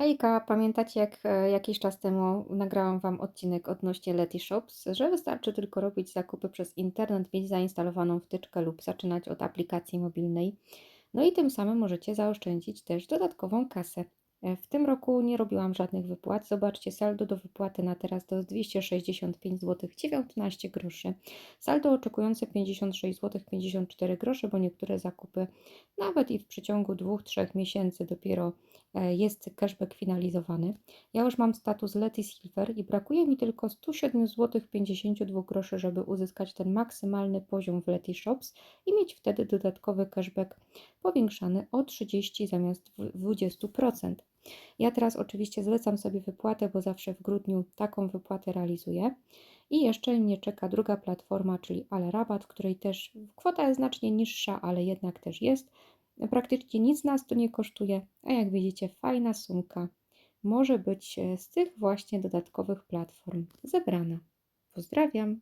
Hejka, pamiętacie jak e, jakiś czas temu nagrałam Wam odcinek odnośnie Leti Shops, że wystarczy tylko robić zakupy przez internet, mieć zainstalowaną wtyczkę lub zaczynać od aplikacji mobilnej. No i tym samym możecie zaoszczędzić też dodatkową kasę. E, W tym roku nie robiłam żadnych wypłat. Zobaczcie, saldo do wypłaty na teraz to jest 265 zł 19 groszy. Saldo oczekujące 56 zł 54 grosze, bo niektóre zakupy nawet i w przeciągu 2-3 miesięcy dopiero e, jest cashback finalizowany. Ja już mam status Leti Silver i brakuje mi tylko 107 zł 52 groszy, żeby uzyskać ten maksymalny poziom w Leti Shops i mieć wtedy dodatkowy cashback powiększany o 30 zamiast 20%. Ja teraz oczywiście zlecam sobie wypłatę, bo zawsze w grudniu taką wypłatę realizuję. I jeszcze mnie czeka druga platforma, czyli Ale Rabat, w której też kwota jest znacznie niższa, ale jednak też jest. Praktycznie nic nas to nie kosztuje, a jak widzicie, fajna sumka może być e, z tych właśnie dodatkowych platform zebrana. Pozdrawiam.